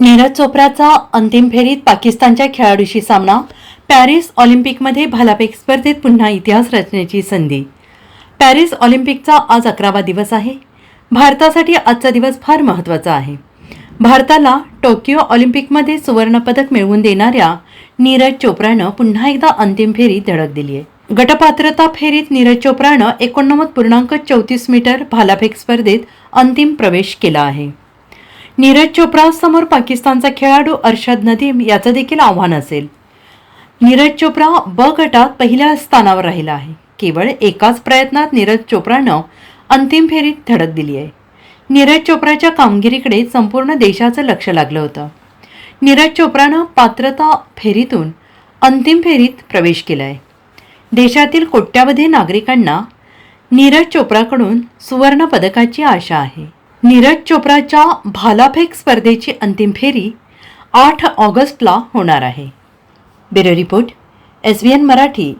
नीरज चोप्राचा अंतिम फेरीत पाकिस्तानच्या खेळाडूशी सामना पॅरिस ऑलिम्पिकमध्ये भालाफेक स्पर्धेत पुन्हा इतिहास रचण्याची संधी. पॅरिस ऑलिम्पिकचा आज अकरावा दिवस आहे. भारतासाठी आजचा दिवस फार महत्त्वाचा आहे. भारताला टोकियो ऑलिम्पिकमध्ये सुवर्णपदक मिळवून देणाऱ्या नीरज चोप्रानं पुन्हा एकदा अंतिम फेरीत धडक दिली आहे. गटपात्रता फेरीत नीरज चोप्रानं एकोणनव्वद पूर्णांक चौतीस मीटर भालाफेक स्पर्धेत अंतिम प्रवेश केला आहे. नीरज चोप्रा समोर पाकिस्तानचा खेळाडू अर्शद नदीम याचं देखील आव्हान असेल. नीरज चोप्रा ब गटात पहिल्या स्थानावर राहिला आहे. केवळ एकाच प्रयत्नात नीरज चोप्रानं अंतिम फेरीत धडक दिली आहे. नीरज चोप्राच्या कामगिरीकडे संपूर्ण देशाचं लक्ष लागलं होतं. नीरज चोप्रानं पात्रता फेरीतून अंतिम फेरीत प्रवेश केला आहे देशातील कोट्यावधी नागरिकांना नीरज चोप्राकडून सुवर्ण पदकाची आशा आहे. नीरज चोप्राच्या भालाफेक स्पर्धेची अंतिम फेरी आठ ऑगस्टला होणार आहे. Bureau report S V N Marathi.